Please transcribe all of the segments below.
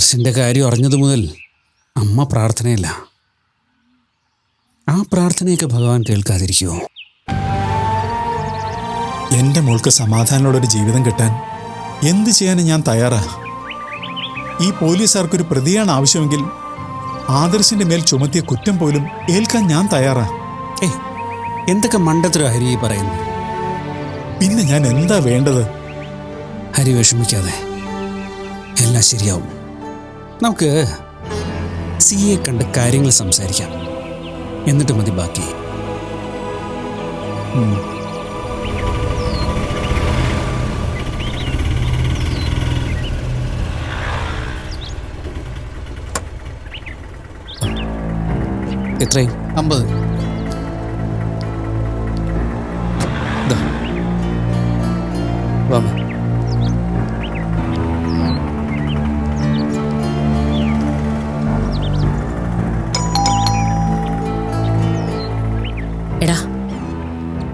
ആദർശിന്റെ കാര്യം അറിഞ്ഞതു മുതൽ അമ്മ പ്രാർത്ഥനയില്ല. ആ പ്രാർത്ഥനയൊക്കെ ഭഗവാൻ കേൾക്കാതിരിക്കുമോ എന്റെ മോൾക്ക് സമാധാനമുള്ളൊരു ജീവിതം കിട്ടാൻ എന്ത് ചെയ്യാനും ഞാൻ തയ്യാറാ. ഈ പോലീസുകാർക്കൊരു പ്രതിയാണ് ആവശ്യമെങ്കിൽ ആദർശിന്റെ മേൽ ചുമത്തിയ കുറ്റം പോലും ഏൽക്കാൻ ഞാൻ തയ്യാറാ. ഏ എന്തൊക്കെ മണ്ടത്തരം ഹരി പറയുന്നു? പിന്നെ ഞാൻ എന്താ വേണ്ടത്? ഹരി വിഷമിക്കാതെ. എല്ലാം ശരിയാവും. നമുക്ക് സിയെ കണ്ട കാര്യങ്ങൾ സംസാരിക്കാം. എന്നിട്ട് മതി ബാക്കി. എത്രയും? അമ്പത്. വാ.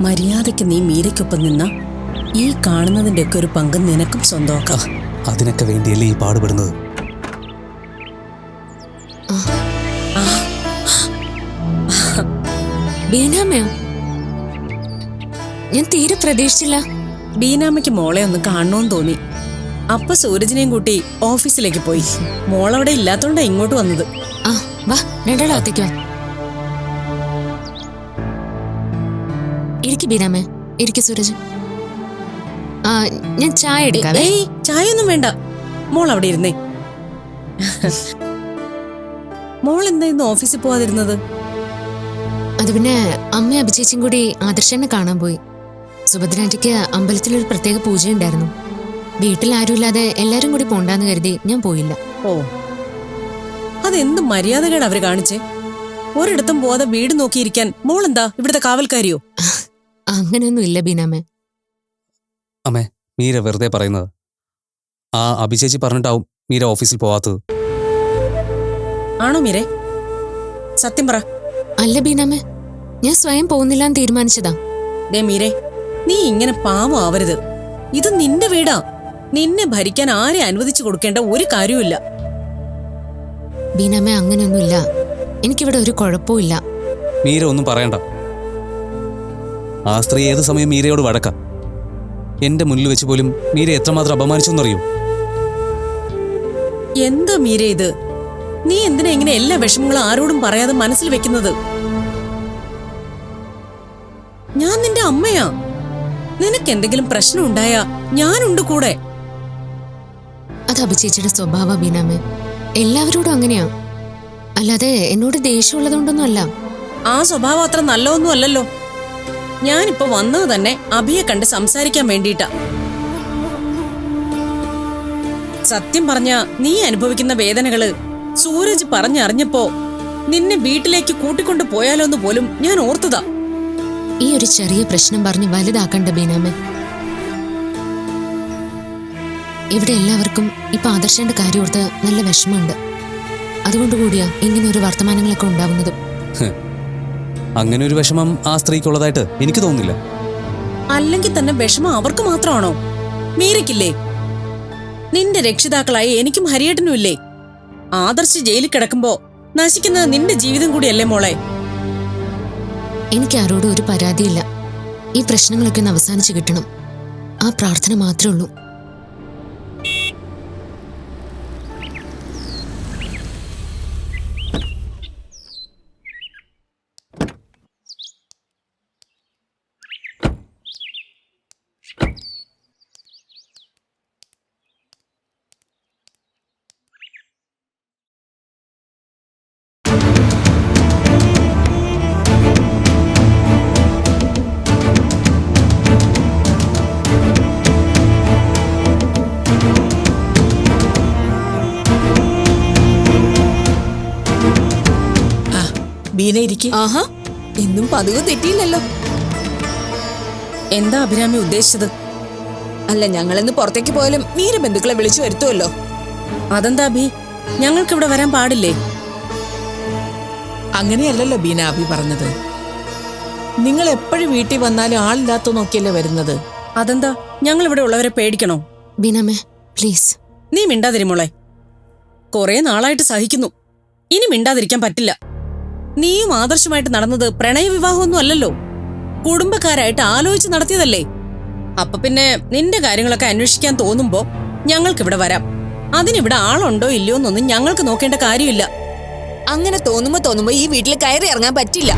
മര്യാദയ്ക്ക് നീ മീരയ്ക്കൊപ്പം നിന്ന ഈ കാണുന്നതിന്റെയൊക്കെ ഒരു പങ്ക് നിനക്കും സ്വന്തമാക്കാം. അതിനൊക്കെ വേണ്ടിയല്ലേ ഈ പാടുപെടുന്നത്? ബീനാമ്മയോ? ഞാൻ തീരെ പ്രതീക്ഷിച്ചില്ല. ബീനാമ്മയ്ക്ക് മോളെ ഒന്ന് കാണണമെന്ന് തോന്നി. അപ്പ സൂരജിനെയും കൂട്ടി ഓഫീസിലേക്ക് പോയി. മോളവിടെ ഇല്ലാത്തോണ്ടാ ഇങ്ങോട്ട് വന്നത്. ആ വാ രണ്ടാളത്തേക്ക് വാ. ഇരിക്ക് ബീരാമേ. ഇരിക്കു സൂരജ്. ആ ഞാൻ ചായ എടുക്കാം ഏയ് ഒന്നും വേണ്ട. മോൾ അവിടെ ഇരുന്നേ. മോൾ എന്താ ഇന്ന് ഓഫീസിൽ പോവാതിരുന്നത്? അത് പിന്നെ അമ്മയും അഭിചേച്ചും കൂടി ആദർശനെ കാണാൻ പോയി. സുഭദ്രാറ്റിക്ക് അമ്പലത്തിൽ ഒരു പ്രത്യേക പൂജയുണ്ടായിരുന്നു. വീട്ടിൽ ആരുമില്ലാതെ എല്ലാരും കൂടി പോണ്ടാന്ന് കരുതി ഞാൻ പോയില്ല. ഓ. അതെന്ത് മര്യാദകേട് അവർ കാണിച്ചേ? ഒരിടത്തും പോവാതെ വീട് നോക്കിയിരിക്കാൻ മോൾ എന്താ ഇവിടുത്തെ കാവൽക്കാരിയോ? അങ്ങനെയൊന്നും ഇല്ല ബിനാമേ അമ്മേ മീര വെറുതെ പറയുന്നത്. ആ അഭിചേച്ചി പറഞ്ഞിട്ടാവും മീര ഓഫീസിൽ പോവാത്തത്. ആണോ മീരെ? സത്യം പറ. അല്ല ബീനാമേ ഞാൻ സ്വയം പോകുന്നില്ല എന്ന് തീരുമാനിച്ചതാ. ദേ മീരെ നീ ഇങ്ങനെ പാവം ആവരുത്. ഇത് നിന്റെ വീടാ. നിന്നെ ഭരിക്കാൻ ആരെ അനുവദിച്ചു കൊടുക്കേണ്ട ഒരു കാര്യവുമില്ല. ബീനാമേ അങ്ങനെയൊന്നുമില്ല. എനിക്കിവിടെ ഒരു കുഴപ്പവും ഇല്ല മീര ഒന്നും പറയണ്ട. ആ സ്ത്രീ ഏത് സമയം മീരയോട് വഴക്കാം? എന്റെ മുന്നിൽ വെച്ച് പോലും മീര എത്രമാത്രം അപമാനിച്ചെന്നറിയോ? എന്താ മീര ഇത്? നീ എന്തിനാ ഇങ്ങനെ എല്ലാ വിഷമങ്ങളും ആരോടും പറയാതെ മനസ്സിൽ വെക്കുന്നത്? ഞാൻ നിന്റെ അമ്മയാ. നിനക്ക് എന്തെങ്കിലും പ്രശ്നം ഉണ്ടായാ ഞാനുണ്ട് കൂടെ. അത് അഭിചേച്ചിയുടെ സ്വഭാവ ബീനാമ്മേ എല്ലാവരോടും അങ്ങനെയാ. അല്ലാതെ എന്നോട് ദേഷ്യമുള്ളതുകൊണ്ടൊന്നും അല്ല ആ സ്വഭാവം അത്ര നല്ലതൊന്നും അല്ലല്ലോ. ഞാനിപ്പോ വന്നത് തന്നെ അഭിയെ കണ്ട് സംസാരിക്കാൻ വേണ്ടിയിട്ടാ. സത്യം പറഞ്ഞ നീ അനുഭവിക്കുന്ന വേദനകൾ സൂരജ് പറഞ്ഞറിഞ്ഞപ്പോ നിന്നെ വീട്ടിലേക്ക് കൂട്ടിക്കൊണ്ടു പോയാലോ എന്ന് പോലും ഞാൻ ഓർത്തതാ. ഈ ഒരു ചെറിയ പ്രശ്നം പറഞ്ഞ് വലുതാക്കണ്ട ബീനാമേ ഇവിടെ എല്ലാവർക്കും ഇപ്പൊ ആദർശന്റെ കാര്യം ഓർത്ത് നല്ല വിഷമമുണ്ട്. അതുകൊണ്ട് കൂടിയാ ഇങ്ങനെ ഒരു വർത്തമാനങ്ങളൊക്കെ ഉണ്ടാവുന്നതും. അങ്ങനെ ഒരു വിഷമം ആ സ്ത്രീക്കുള്ളതായിട്ട് എനിക്ക് തോന്നുന്നില്ല. അല്ലെങ്കിൽ തന്നെ വിഷമം അവർക്ക് മാത്രമാണോ? മീരയ്ക്കില്ലേ? നിന്റെ രക്ഷിതാക്കളായ എനിക്കും ഹരിയേട്ടനും ഇല്ലേ? ആദർശ് ജയിലിൽ കിടക്കുമ്പോ നശിക്കുന്നത് നിന്റെ ജീവിതം കൂടിയല്ലേ മോളെ? എനിക്ക് ആരോടും ഒരു പരാതിയില്ല. ഈ പ്രശ്നങ്ങളൊക്കെ ഒന്ന് അവസാനിച്ച് കിട്ടണം. ആ പ്രാർത്ഥന മാത്രമേ ഉള്ളൂ. ബീന ഇരിക്കെ. ആഹാ. ഇന്നും പതിവ് തെറ്റിയില്ലല്ലോ. എന്താ അഭിരാമി ഉദ്ദേശിച്ചത്? അല്ല ഞങ്ങളെന്ന് പുറത്തേക്ക് പോയാലും മീര ബന്ധുക്കളെ വിളിച്ചു വരുത്തുമല്ലോ അതെന്താ അഭി? ഞങ്ങൾക്ക് ഇവിടെ വരാൻ പാടില്ലേ? അങ്ങനെയല്ലല്ലോ ബീന അഭി പറഞ്ഞത്. നിങ്ങൾ എപ്പോഴും വീട്ടിൽ വന്നാലും ആളില്ലാത്ത നോക്കിയല്ലേ വരുന്നത്. അതെന്താ? ഞങ്ങൾ ഇവിടെ ഉള്ളവരെ പേടിക്കണോ? ബീനമേ പ്ലീസ്. നീ മിണ്ടാതിരി മോളെ. കുറെ നാളായിട്ട് സഹിക്കുന്നു. ഇനി മിണ്ടാതിരിക്കാൻ പറ്റില്ല. നീയും ആദർശമായിട്ട് നടന്നത് പ്രണയവിവാഹമൊന്നും അല്ലല്ലോ. കുടുംബക്കാരായിട്ട് ആലോചിച്ച് നടത്തിയതല്ലേ. അപ്പൊ പിന്നെ നിന്റെ കാര്യങ്ങളൊക്കെ അന്വേഷിക്കാൻ തോന്നുമ്പോ ഞങ്ങൾക്കിവിടെ വരാം. അതിനിവിടെ ആളുണ്ടോ ഇല്ലയോ എന്നൊന്നും ഞങ്ങൾക്ക് നോക്കേണ്ട കാര്യമില്ല. അങ്ങനെ തോന്നുമ്പോ തോന്നുമ്പോ ഈ വീട്ടിൽ കയറി ഇറങ്ങാൻ പറ്റില്ല.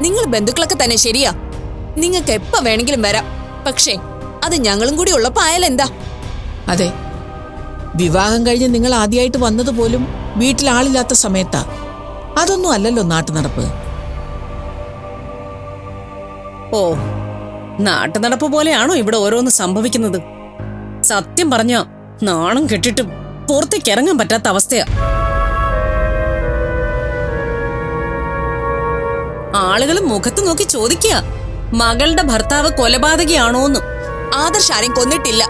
നിങ്ങൾ ബന്ധുക്കളൊക്കെ തന്നെ ശരിയാ. നിങ്ങൾക്ക് എപ്പ വേണമെങ്കിലും വരാം. പക്ഷേ അത് ഞങ്ങളും കൂടി ഉള്ളപ്പോ ആയാലെന്താ? അതെ വിവാഹം കഴിഞ്ഞ് നിങ്ങൾ ആദ്യമായിട്ട് വന്നത് പോലും വീട്ടിൽ ആളില്ലാത്ത സമയത്താ. അതൊന്നും അല്ലല്ലോ നാട്ടു നടപ്പ് ഓ നാട്ടു നടപ്പ് പോലെയാണോ ഇവിടെ ഓരോന്ന് സംഭവിക്കുന്നത്? സത്യം പറഞ്ഞ നാണം കെട്ടിട്ടും പുറത്തേക്ക് ഇറങ്ങാൻ പറ്റാത്ത അവസ്ഥയാ. ആളുകൾ മുഖത്ത് നോക്കി ചോദിക്കുക മകളുടെ ഭർത്താവ് കൊലപാതകയാണോന്ന്. ആദർശ് ആരെയും കൊന്നിട്ടില്ല.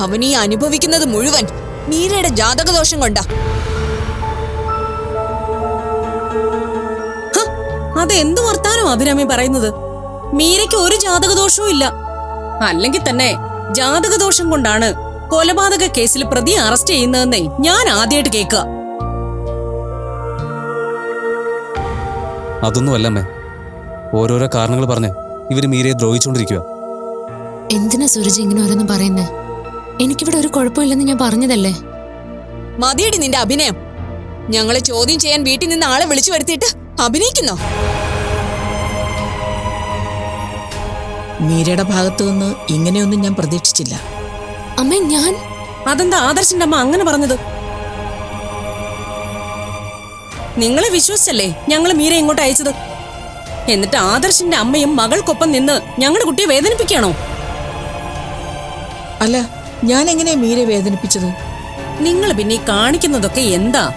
അവൻ ഈ അനുഭവിക്കുന്നത് മുഴുവൻ മീരയുടെ ജാതകദോഷം കൊണ്ടാ. ഹ, അതെന്ത് വർത്താനോ അഭിരാമി പറയുന്നത്? മീരയ്ക്ക് ഒരു ജാതകദോഷവും ഇല്ല. അല്ലെങ്കിൽ തന്നെ ജാതകദോഷം കൊണ്ടാണ് കൊലപാതക കേസിൽ പ്രതി അറസ്റ്റ് ചെയ്യുന്നതെന്നേ ഞാൻ ആദ്യമായിട്ട് കേൾക്കുക അതൊന്നും അല്ലമ്മേ ഓരോരോ കാരണങ്ങൾ പറഞ്ഞ് ഇവർ മീരയെ ദ്രോഹിച്ചുകൊണ്ടിരിക്കുക എന്തിനാ സുരജ് ഇങ്ങനെ ഓരോന്നും പറയുന്നേ? എനിക്കിവിടെ ഒരു കുഴപ്പമില്ലെന്ന് ഞാൻ പറഞ്ഞതല്ലേ? മതിയടി നിന്റെ അഭിനയം. ഞങ്ങളെ ചോദ്യം ചെയ്യാൻ വീട്ടിൽ നിന്ന് ആളെ വിളിച്ചു വരുത്തിയിട്ട് അഭിനയിക്കുന്നോ? മീരയുടെ ഭാഗത്തു നിന്ന് ഇങ്ങനെയൊന്നും ഞാൻ പ്രതീക്ഷിച്ചില്ല. അമ്മ ഞാൻ അതെന്താ ആദർശിന്റെ അമ്മ അങ്ങനെ പറഞ്ഞത്? നിങ്ങളെ വിശ്വസിച്ചല്ലേ ഞങ്ങൾ മീര ഇങ്ങോട്ട് അയച്ചത്? എന്നിട്ട് ആദർശിന്റെ അമ്മയും മകൾക്കൊപ്പം നിന്ന് ഞങ്ങളുടെ കുട്ടിയെ വേദനിപ്പിക്കുകയാണോ? അല്ല ഞാൻ എങ്ങനെ മീരെ വേദനിപ്പിച്ചത്? നിങ്ങൾ പിന്നെ ഈ കാണിക്കുന്നതൊക്കെ എന്താ?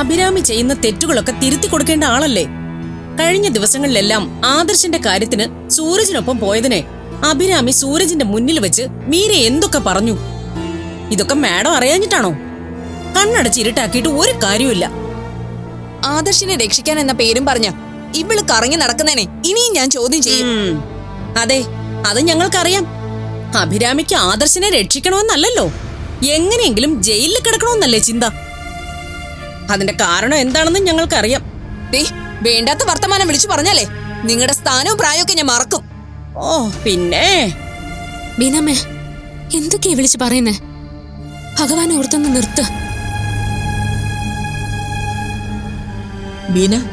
അഭിരാമി ചെയ്യുന്ന തെറ്റുകളൊക്കെ തിരുത്തി കൊടുക്കേണ്ട ആളല്ലേ? കഴിഞ്ഞ ദിവസങ്ങളിലെല്ലാം ആദർശിന്റെ കാര്യത്തിന് സൂരജിനൊപ്പം പോയതിനെ അഭിരാമി സൂരജിന്റെ മുന്നിൽ വെച്ച് മീര എന്തൊക്കെ പറഞ്ഞു? ഇതൊക്കെ മാഡം അറിയാഞ്ഞിട്ടാണോ? കണ്ണടച്ച് ഇരുട്ടാക്കിയിട്ട് ഒരു കാര്യമില്ല ആദർശിനെ രക്ഷിക്കാൻ എന്ന പേരും പറഞ്ഞ ഇവൾ കറങ്ങി നടക്കുന്നേനെ ഇനിയും ഞാൻ ചോദ്യം ചെയ്യും. അതെ അത് ഞങ്ങൾക്കറിയാം. അഭിരാമിക്ക് ആദർശനെ രക്ഷിക്കണമെന്നല്ലല്ലോ? എങ്ങനെയെങ്കിലും ജയിലിൽ കിടക്കണമെന്നല്ലേ ചിന്ത? അതിന്റെ കാരണം എന്താണെന്ന് ഞങ്ങൾക്കറിയാം. ദേ, വേണ്ടാത്ത വർത്തമാനം വിളിച്ചു പറഞ്ഞാലേ നിങ്ങളുടെ സ്ഥാനവും പ്രായമൊക്കെ ഞാൻ മറക്കും. ഓ പിന്നെ? ബീനാമ്മേ എന്തൊക്കെയാ വിളിച്ചു പറയുന്നേ? ഭഗവാൻ ഓർത്തൊന്ന് നിർത്ത്. ബീന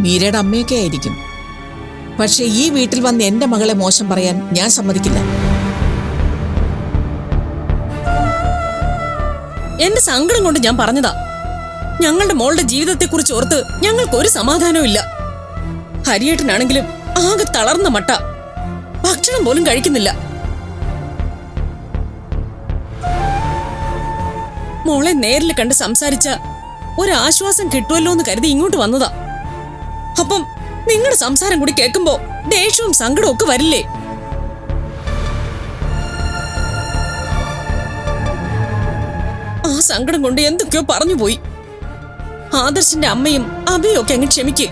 മീരയുടെ അമ്മയൊക്കെ ആയിരിക്കും. പക്ഷെ ഈ വീട്ടിൽ വന്ന് എന്റെ മകളെ മോശം പറയാൻ ഞാൻ സമ്മതിക്കില്ല. എന്റെ സങ്കടം കൊണ്ട് ഞാൻ പറഞ്ഞതാ. ഞങ്ങളുടെ മോളുടെ ജീവിതത്തെ കുറിച്ച് ഓർത്ത് ഞങ്ങൾക്ക് ഒരു സമാധാനവും ഇല്ല ഹരിയേട്ടനാണെങ്കിലും ആകെ തളർന്ന മട്ട. ഭക്ഷണം പോലും കഴിക്കുന്നില്ല. മോളെ നേരിൽ കണ്ട് സംസാരിച്ച ഒരാശ്വാസം കിട്ടുമല്ലോ എന്ന് കരുതി ഇങ്ങോട്ട് വന്നതാ. അപ്പം നിങ്ങളുടെ സംസാരം കൂടി കേൾക്കുമ്പോ ദേഷ്യവും സങ്കടവും ഒക്കെ വരില്ലേ? സങ്കടം കൊണ്ട് എന്തൊക്കെയോ പറഞ്ഞു പോയി. ആദർശിന്റെ അമ്മയും അബിയും ഒക്കെ അങ്ങ് ക്ഷമിക്ക്.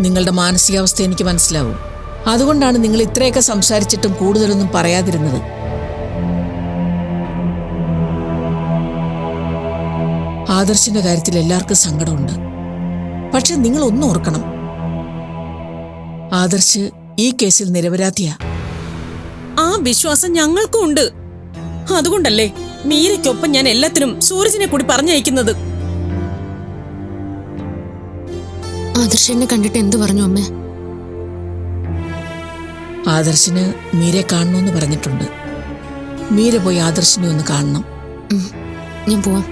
നിങ്ങളുടെ മാനസികാവസ്ഥ എനിക്ക് മനസ്സിലാവും. അതുകൊണ്ടാണ് നിങ്ങൾ ഇത്രയൊക്കെ സംസാരിച്ചിട്ടും കൂടുതലൊന്നും പറയാതിരുന്നത്. ആദർശിന്റെ കാര്യത്തിൽ എല്ലാവർക്കും സങ്കടമുണ്ട്. പക്ഷെ നിങ്ങൾ ഒന്നും ഓർക്കണം. ആദർശ് ഈ കേസിൽ നിരപരാധിയാ. ആ വിശ്വാസം ഞങ്ങൾക്കും ഉണ്ട്. അതുകൊണ്ടല്ലേ മീരയ്ക്കൊപ്പം ഞാൻ എല്ലാത്തിനും സൂരജിനെ കൂടി പറഞ്ഞയക്കുന്നത്? ആദർശനെ കണ്ടിട്ട് എന്തു പറഞ്ഞു അമ്മേ? ആദർശിന് മീരെ കാണണമെന്ന് പറഞ്ഞിട്ടുണ്ട്. മീര പോയി ആദർശിനെ ഒന്ന് കാണണം. ഞാൻ പോവാം.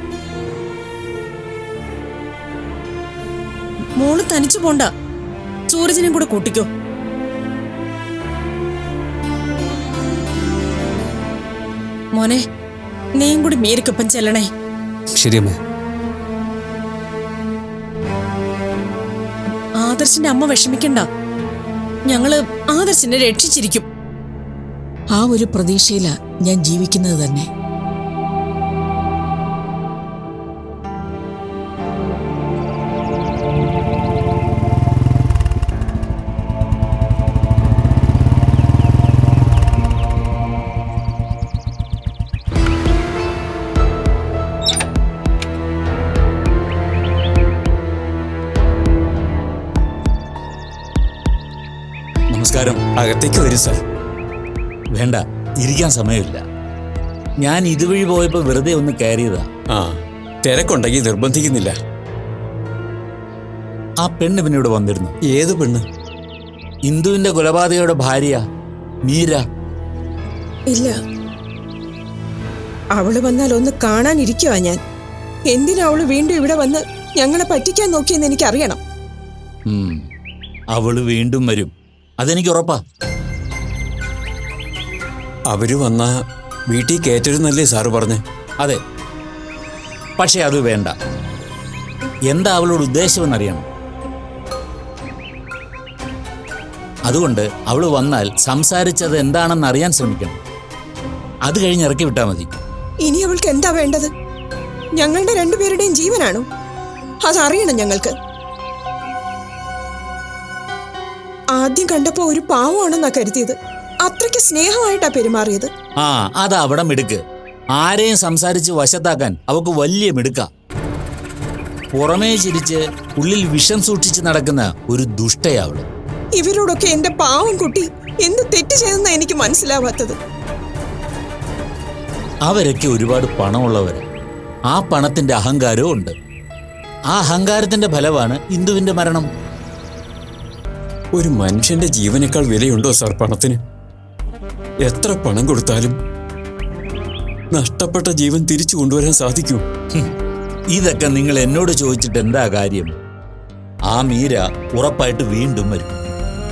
മോൾ തനിച്ചു പോണ്ട. സൂരജിനെ കൂടെ കൂട്ടിക്കോ. മോനെ നീയും കൂടി മീരയ്ക്കൊപ്പം ചെല്ലണേ. ശരിയമ്മേ. ആദർശിന്റെ അമ്മ വിഷമിക്കണ്ട. ഞങ്ങൾ ആദർശിനെ രക്ഷിച്ചിരിക്കും. ആ ഒരു പ്രതീക്ഷയിലാ ഞാൻ ജീവിക്കുന്നത് തന്നെ. വരൂ സാർ. വേണ്ട ഇരിക്കാൻ സമയമില്ല. ഞാൻ ഇതുവഴി പോയപ്പോൾ വെറുതെ ഒന്ന് കയറിയതാ. ആ തിരക്കുണ്ടെങ്കിൽ നിർബന്ധിക്കുന്നില്ല. ആ പെണ്ണ് പിന്നെ ഇവിടെ വന്നിരുന്നു. ഏത് പെണ്ണ്? ഇന്ദുവിന്റെ കൊലപാതകയുടെ ഭാര്യ മീര. ഇല്ല. അവൾ വന്നാൽ ഒന്ന് കാണാനിരിക്കുവാ ഞാൻ. എന്തിനാ അവൾ വീണ്ടും ഇവിടെ വന്ന് ഞങ്ങളെ പറ്റിക്കാൻ നോക്കിയെന്ന് എനിക്കറിയണം. അവൾ വീണ്ടും വരും. അതെനിക്ക് ഉറപ്പാ. അവർ വന്ന വീട്ടിൽ കയറ്റരുന്നല്ലേ സാറ് പറഞ്ഞ്? അതെ. പക്ഷെ അത് വേണ്ട. എന്താ അവളുടെ ഉദ്ദേശമെന്നറിയണം അതുകൊണ്ട് അവൾ വന്നാൽ സംസാരിച്ചത് എന്താണെന്ന് അറിയാൻ ശ്രമിക്കണം. അത് കഴിഞ്ഞ് ഇറക്കി വിട്ടാൽ മതി. ഇനി അവൾക്ക് എന്താ വേണ്ടത്? ഞങ്ങളുടെ രണ്ടുപേരുടെയും ജീവനാണോ? അതറിയണം ഞങ്ങൾക്ക്. ആദ്യം കണ്ടപ്പോ ഒരു പാവമാണെന്നാ കരുതിയത്. അത്രയ്ക്ക് സ്നേഹമായിട്ടാ പെരുമാറിയത്? ആ അത് അവിടെ മിടുക്ക്. ആരെയും സംസാരിച്ച് വശത്താക്കാൻ അവക്ക് വലിയ മിടുക്ക. പുറമേ ചിരിച്ച് ഉള്ളിൽ വിഷം സൂക്ഷിച്ച് നടക്കുന്ന ഒരു ദുഷ്ടയാവൾ ഇവരോടൊക്കെ എന്റെ പാവം കുട്ടി എന്ത് തെറ്റ് ചെയ്തെന്നാ എനിക്ക് മനസ്സിലാവാത്തത്. അവരൊക്കെ ഒരുപാട് പണമുള്ളവര് ആ പണത്തിന്റെ അഹങ്കാരവും ഉണ്ട്. ആ അഹങ്കാരത്തിന്റെ ഫലമാണ് ഇന്ദുവിന്റെ മരണം. ഒരു മനുഷ്യന്റെ ജീവനേക്കാൾ വിലയുണ്ടോ സർ പണത്തിന്? എത്ര പണം കൊടുത്താലും നഷ്ടപ്പെട്ട ജീവൻ തിരിച്ചു കൊണ്ടുവരാൻ സാധിക്കൂ. ഇതൊക്കെ നിങ്ങൾ എന്നോട് ചോദിച്ചിട്ട് എന്താ കാര്യം? ആ മീര ഉറപ്പായിട്ട് വീണ്ടും വരും.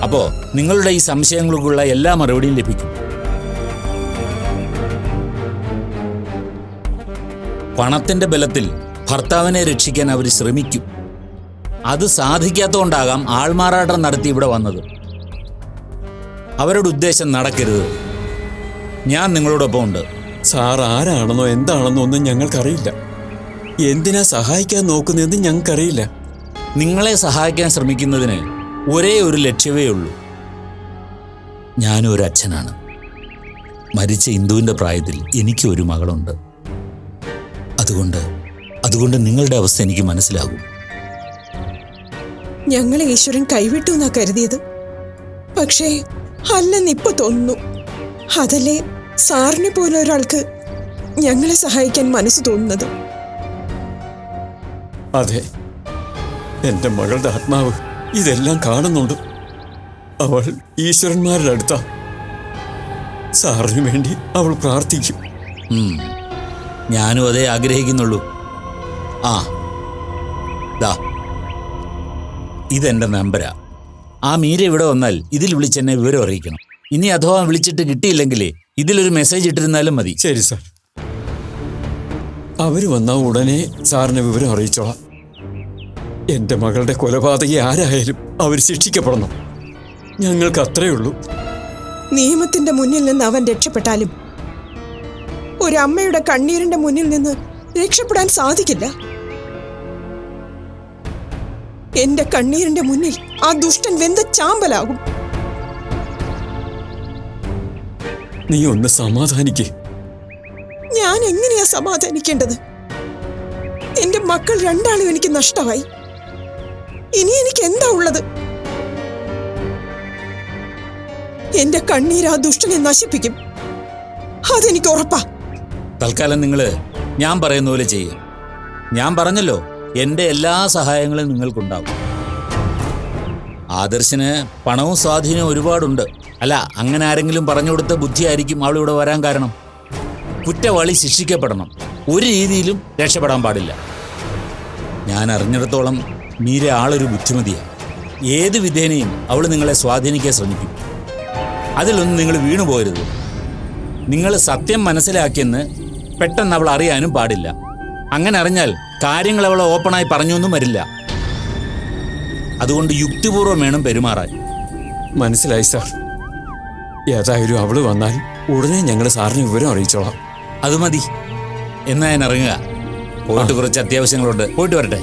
അപ്പോ നിങ്ങളുടെ ഈ സംശയങ്ങൾക്കുള്ള എല്ലാ മറുപടിയും ലഭിക്കും. പണത്തിന്റെ ബലത്തിൽ ഭർത്താവിനെ രക്ഷിക്കാൻ അവർ ശ്രമിക്കും. അത് സാധിക്കാത്തതുകൊണ്ടാകാം ആൾമാറാട്ടം നടത്തി ഇവിടെ വന്നത്. അവരുടെ ഉദ്ദേശം നടക്കരുത്. ഞാൻ നിങ്ങളോടൊപ്പം ഉണ്ട് സാർ ആരാണെന്നോ എന്താണെന്നോ ഒന്നും ഞങ്ങൾക്കറിയില്ല. എന്തിനാ സഹായിക്കാൻ നോക്കുന്നതെന്ന് ഞങ്ങൾക്കറിയില്ല. നിങ്ങളെ സഹായിക്കാൻ ശ്രമിക്കുന്നതിന് ഒരേ ഒരു ലക്ഷ്യമേ ഉള്ളൂ. ഞാനും ഒരു അച്ഛനാണ്. മരിച്ച ഇന്ദുവിന്റെ പ്രായത്തിൽ എനിക്ക് ഒരു മകളുണ്ട്. അതുകൊണ്ട് അതുകൊണ്ട് നിങ്ങളുടെ അവസ്ഥ എനിക്ക് മനസ്സിലാകും. ഞങ്ങളെ ഈശ്വരൻ കൈവിട്ടു എന്നാ കരുതിയത്. പക്ഷേ അല്ലെന്നിപ്പോ തോന്നുന്നു. അതല്ലേ സാറിനെ പോലെ ഒരാൾക്ക് ഞങ്ങളെ സഹായിക്കാൻ മനസ്സ് തോന്നുന്നത്. അതെ എന്റെ മകളുടെ ആത്മാവ് ഇതെല്ലാം കാണുന്നുണ്ട്. അവൾ ഈശ്വരന്മാരുടെ അടുത്ത. സാറിന് വേണ്ടി അവൾ പ്രാർത്ഥിക്കും. ഞാനും അതേ ആഗ്രഹിക്കുന്നുള്ളൂ. ആ ദാ ഇതെന്റെ നമ്പരാ. ആ മീര ഇവിടെ വന്നാൽ ഇതിൽ വിളിച്ചെന്നെ വിവരം അറിയിക്കണം. ഇനി അഥവാ വിളിച്ചിട്ട് കിട്ടിയില്ലെങ്കിലേ ഇതിലൊരു മെസ്സേജ് ഇട്ടിരുന്നാലും മതി. ശരി സാർ അവർ വന്ന ഉടനെ സാറിനെ വിവരം അറിയിച്ചോളാം. എന്റെ മകളുടെ കൊലപാതകി ആരായാലും അവർ ശിക്ഷിക്കപ്പെടണം. ഞങ്ങൾക്ക് അത്രേ ഉള്ളൂ. നിയമത്തിന്റെ മുന്നിൽ നിന്ന് അവൻ രക്ഷപ്പെട്ടാലും ഒരു അമ്മയുടെ കണ്ണീരിന്റെ മുന്നിൽ നിന്ന് രക്ഷപ്പെടാൻ സാധിക്കില്ല. എന്റെ കണ്ണീരിന്റെ മുന്നിൽ ആ ദുഷ്ടൻ വെന്ത ചാമ്പലാകും. നീ ഒന്ന് സമാധാനിക്കേ. ഞാൻ എങ്ങനെയാ സമാധാനിക്കേണ്ടത്? എന്റെ മക്കൾ രണ്ടാളും എനിക്ക് നഷ്ടമായി. ഇനി എനിക്ക് എന്താ ഉള്ളത്? എന്റെ കണ്ണീർ ആ ദുഷ്ടനെ നശിപ്പിക്കും. അതെനിക്ക് ഉറപ്പാ. തൽക്കാലം നിങ്ങൾ ഞാൻ പറയുന്ന പോലെ ചെയ്യും. ഞാൻ പറഞ്ഞല്ലോ എന്റെ എല്ലാ സഹായങ്ങളും നിങ്ങൾക്കുണ്ടാവും. ആദർശിന് പണവും സ്വാധീനവും ഒരുപാടുണ്ട്. അല്ല അങ്ങനെ ആരെങ്കിലും പറഞ്ഞു കൊടുത്ത ബുദ്ധിയായിരിക്കും അവൾ ഇവിടെ വരാൻ കാരണം. കുറ്റവാളി ശിക്ഷിക്കപ്പെടണം. ഒരു രീതിയിലും രക്ഷപ്പെടാൻ പാടില്ല. ഞാൻ അറിഞ്ഞിടത്തോളം മീര ആളൊരു ബുദ്ധിമതിയാണ്. ഏത് വിധേനയും അവൾ നിങ്ങളെ സ്വാധീനിക്കാൻ ശ്രമിക്കും. അതിലൊന്നും നിങ്ങൾ വീണുപോകരുത് നിങ്ങൾ സത്യം മനസ്സിലാക്കിയെന്ന് പെട്ടെന്ന് അവൾ അറിയാനും പാടില്ല. അങ്ങനെ അറിഞ്ഞാൽ കാര്യങ്ങൾ അവൾ ഓപ്പണായി പറഞ്ഞൊന്നും വരില്ല. അതുകൊണ്ട് യുക്തിപൂർവം വേണം പെരുമാറാൻ. മനസ്സിലായി സാർ. ഏതായാലും അവൾ വന്നാൽ ഉടനെ ഞങ്ങൾ സാറിന് വിവരം അറിയിച്ചോളാം. അത് മതി. എന്നാ ഞാൻ ഇറങ്ങുക. പോയിട്ട് കുറച്ച് അത്യാവശ്യങ്ങളുണ്ട്. പോയിട്ട് വരട്ടെ.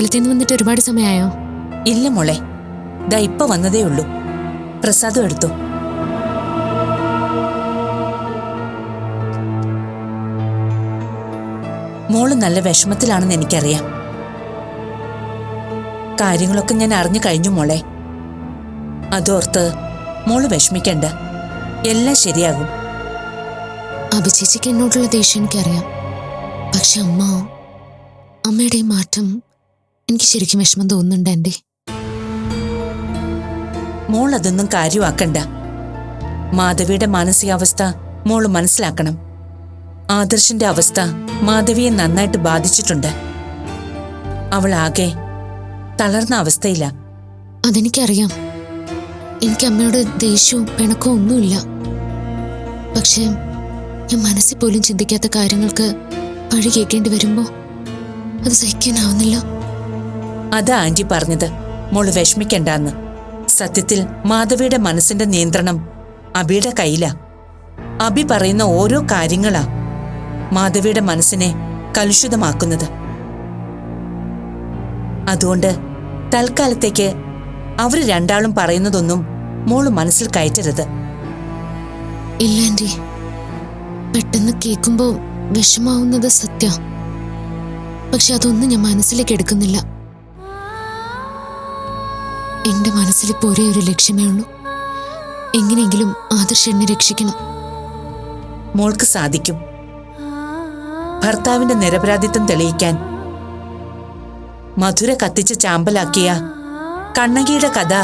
അമ്പലത്തിൽ നിന്ന് വന്നിട്ട് ഒരുപാട് സമയമായോ ഇല്ല മോളെ. ദാ ഇപ്പൊ വന്നതേ ഉള്ളൂ. പ്രസാദം എടുത്തു. മോൾ നല്ല വിഷമത്തിലാണെന്ന് എനിക്കറിയാം. കാര്യങ്ങളൊക്കെ ഞാൻ അറിഞ്ഞു കഴിഞ്ഞു മോളെ. അതോർത്ത് മോൾ വിഷമിക്കണ്ട. എല്ലാം ശരിയാകും. അഭിചേച്ചിക്ക് എന്നോടുള്ള ദേഷ്യം എനിക്കറിയാം. പക്ഷെ അമ്മ അമ്മയുടെ മാറ്റം എനിക്ക് ശരിക്കും വിഷമം തോന്നുന്നുണ്ട് എന്റെ മോൾ അതൊന്നും കാര്യമാക്കണ്ട. മാധവിയുടെ മാനസികാവസ്ഥ മോൾ മനസ്സിലാക്കണം. ആദർശിന്റെ അവസ്ഥ മാധവിയെ നന്നായിട്ട് ബാധിച്ചിട്ടുണ്ട്. അവൾ ആകെ തളർന്ന അവസ്ഥയില്ല അതെനിക്കറിയാം. എനിക്ക് അമ്മയോട് ദേഷ്യവും പിണക്കവും ഒന്നുമില്ല. പക്ഷേ ഞാൻ മനസ്സിൽ പോലും ചിന്തിക്കാത്ത കാര്യങ്ങൾക്ക് പഴി കേൾക്കേണ്ടി വരുമ്പോ അത് സഹിക്കാനാവുന്നില്ല. അതാ ആന്റി പറഞ്ഞത്. മോൾ വിഷമിക്കണ്ടെന്ന്. സത്യത്തിൽ മാധവിയുടെ മനസ്സിന്റെ നിയന്ത്രണം അബിയുടെ കയ്യിലാ. അബി പറയുന്ന ഓരോ കാര്യങ്ങളാ മാധവിയുടെ മനസ്സിനെ കലുഷിതമാക്കുന്നത്. അതുകൊണ്ട് തൽക്കാലത്തേക്ക് അവർ രണ്ടാളും പറയുന്നതൊന്നും മോൾ മനസ്സിൽ കയറ്റരുത്. ഇല്ല പെട്ടെന്ന് കേൾക്കുമ്പോ വിഷമാവുന്നത് സത്യം. പക്ഷെ അതൊന്നും ഞാൻ മനസ്സിലേക്ക് എടുക്കുന്നില്ല. എന്റെ മനസ്സിൽ ഒരേ ഒരു ലക്ഷ്യമേ ഉള്ളൂ. എങ്ങനെയെങ്കിലും ആദർശ് എന്നെ രക്ഷിക്കണം. മോൾക്ക് സാധിക്കും. ഭർത്താവിന്റെ നിരപരാധിത്വം തെളിയിക്കാൻ മധുര കത്തിച്ച് ചാമ്പലാക്കിയ കണ്ണകിയുടെ കഥ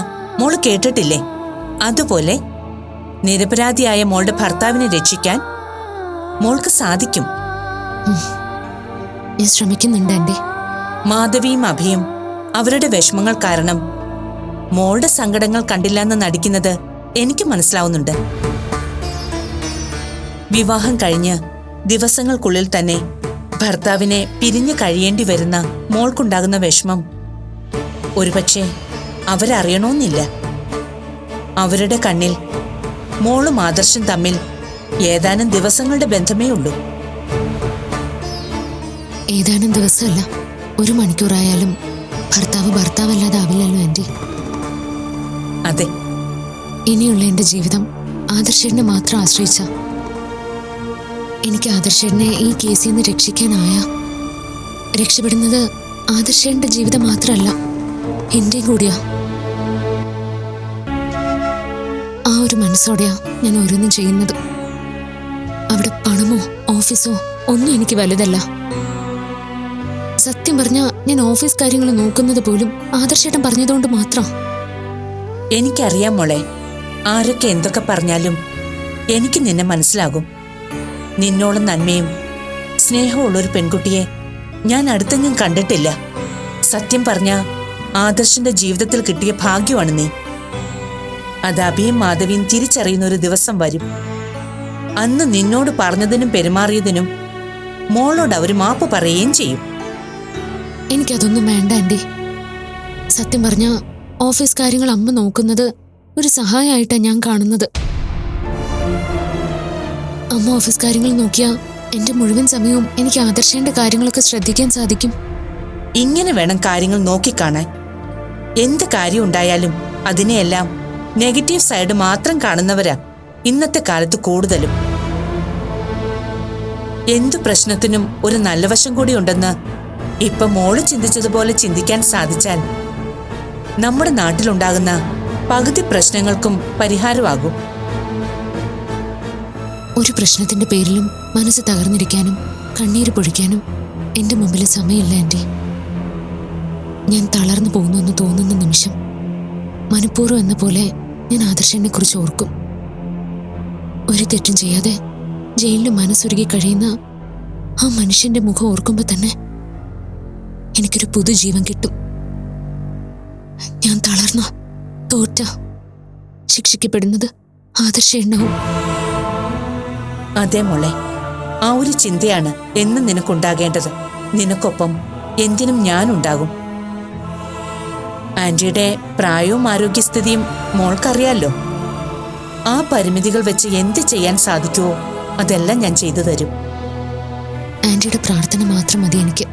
മോൾ കേട്ടിട്ടില്ലേ? അതുപോലെ നിരപരാധിയായ മോളുടെ ഭർത്താവിനെ രക്ഷിക്കാൻ മോൾക്ക് സാധിക്കും. ഞാൻ ശ്രമിക്കുന്നുണ്ട് ആന്റി. മാധവിയും അഭിയും അവരുടെ വിഷമങ്ങൾ കാരണം മോളുടെ സങ്കടങ്ങൾ കണ്ടില്ലെന്ന് നടിക്കുന്നത് എനിക്ക് മനസ്സിലാവുന്നുണ്ട്. വിവാഹം കഴിഞ്ഞ് ദിവസങ്ങൾക്കുള്ളിൽ തന്നെ ഭർത്താവിനെ പിരിഞ്ഞു കഴിയേണ്ടി വരുന്ന മോൾക്കുണ്ടാകുന്ന വിഷമം ഒരുപക്ഷെ അവരറിയണമെന്നില്ല അവരുടെ കണ്ണിൽ മോളും ആദർശം തമ്മിൽ ഏതാനും ദിവസങ്ങളുടെ ബന്ധമേ ഉള്ളൂ. ഏതാനും ദിവസമല്ല ഒരു മണിക്കൂറായാലും ഭർത്താവ് ഭർത്താവല്ലാതെ ആവില്ലല്ലോ ആന്റി. അതെ. ഇനിയുള്ള എന്റെ ജീവിതം ആദർശേടിനെ മാത്രം ആശ്രയിച്ച. എനിക്ക് ആദർശേടിനെ ഈ കേസിൽ നിന്ന് രക്ഷിക്കാനായ രക്ഷപ്പെടുന്നത് ആദർശേടിന്റെ ജീവിതം മാത്രമല്ല എന്റെയും കൂടിയാ. ആ ഒരു മനസ്സോടെയാ ഞാൻ ഓരോന്നും ചെയ്യുന്നത്. അവിടെ പണമോ ഓഫീസോ ഒന്നും എനിക്ക് വലുതല്ല. സത്യം പറഞ്ഞ ഞാൻ ഓഫീസ് കാര്യങ്ങൾ നോക്കുന്നത് പോലും ആദർശേട്ടൻ പറഞ്ഞതുകൊണ്ട് മാത്രം. എനിക്കറിയാം മോളെ ആരൊക്കെ എന്തൊക്കെ പറഞ്ഞാലും എനിക്ക് നിന്നെ മനസ്സിലാകും. നിന്നോളം നന്മയും സ്നേഹമുള്ളൊരു പെൺകുട്ടിയെ ഞാൻ അടുത്തെങ്ങും കണ്ടിട്ടില്ല. സത്യം പറഞ്ഞ ആദർശിന്റെ ജീവിതത്തിൽ കിട്ടിയ ഭാഗ്യമാണ് നീ. അത് അഭിയും മാധവിയും തിരിച്ചറിയുന്ന ഒരു ദിവസം വരും. അന്ന് നിന്നോട് പറഞ്ഞതിനും പെരുമാറിയതിനും മോളോട് അവർ മാപ്പ് പറയുകയും ചെയ്യും. എനിക്കതൊന്നും വേണ്ട ആന്റി. സത്യം പറഞ്ഞ ഓഫീസ് കാര്യങ്ങൾ അമ്മ നോക്കുന്നത് ഒരു സഹായമായിട്ടാണ് ഞാൻ കാണുന്നത്. അമ്മ ഓഫീസ് കാര്യങ്ങൾ നോക്കിയാ എന്റെ മുഴുവൻ സമയവും എനിക്ക് ആദർശേണ്ട കാര്യങ്ങളൊക്കെ ശ്രദ്ധിക്കാൻ സാധിക്കും. ഇങ്ങനെ വേണം കാര്യങ്ങൾ നോക്കിക്കാണാൻ. എന്ത് കാര്യം ഉണ്ടായാലും അതിനെയെല്ലാം നെഗറ്റീവ് സൈഡ് മാത്രം കാണുന്നവരാ ഇന്നത്തെ കാലത്ത് കൂടുതലും. എന്തു പ്രശ്നത്തിനും ഒരു നല്ല വശം കൂടി ഉണ്ടെന്ന് ഇപ്പൊ മോൾ ചിന്തിച്ചതുപോലെ ചിന്തിക്കാൻ സാധിച്ചാൽ നമ്മുടെ നാട്ടിലുണ്ടാകുന്ന പകുതി പ്രശ്നങ്ങൾക്കും പരിഹാരമാകും. ഒരു പ്രശ്നത്തിന്റെ പേരിലും മനസ്സ് തകർന്നിരിക്കാനും കണ്ണീര് പൊഴിക്കാനും എന്റെ മുമ്പിൽ സമയമില്ല എന്റെ ഞാൻ തളർന്നു പോകുന്നു എന്ന് തോന്നുന്ന നിമിഷം മനഃപൂർവം എന്ന പോലെ ഞാൻ ആദർശനെ കുറിച്ച് ഓർക്കും. ഒരു തെറ്റും ചെയ്യാതെ ജയിലിൽ മനസ്സൊരുകി കഴിയുന്ന ആ മനുഷ്യന്റെ മുഖം ഓർക്കുമ്പോൾ തന്നെ എനിക്കൊരു പുതുജീവൻ കിട്ടും. ഞാൻ തളർന്നു. തോറ്റ ശിക്ഷിക്കപ്പെടുന്നത് ആദർശ എണ്ണവും. അതെ മോളെ ആ ഒരു ചിന്തയാണ് എന്നും നിനക്കുണ്ടാകേണ്ടത്. നിനക്കൊപ്പം എന്തിനും ഞാനുണ്ടാകും. ആന്റിയുടെ പ്രായവും ആരോഗ്യസ്ഥിതിയും മോൾക്കറിയാലോ? ആ പരിമിതികൾ വെച്ച് എന്ത് ചെയ്യാൻ സാധിക്കുമോ അതെല്ലാം ഞാൻ ചെയ്തു തരും. ആന്റിയുടെ പ്രാർത്ഥന മാത്രം മതി എനിക്ക്.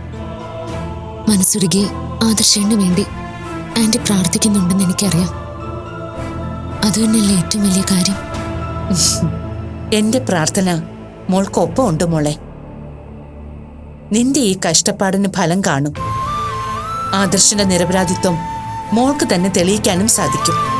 മനസ്സുരുകി ആദർശന് വേണ്ടി ആന്റി പ്രാർത്ഥിക്കുന്നുണ്ടെന്ന് എനിക്കറിയാം. അതുതന്നെയല്ലേ ഏറ്റവും വലിയ കാര്യം. എന്റെ പ്രാർത്ഥന മോൾക്കൊപ്പം ഉണ്ട് മോളെ. നിന്റെ ഈ കഷ്ടപ്പാടിന് ഫലം കാണും. ആദർശന്റെ നിരപരാധിത്വം മോൾക്ക് തന്നെ തെളിയിക്കാനും സാധിക്കും.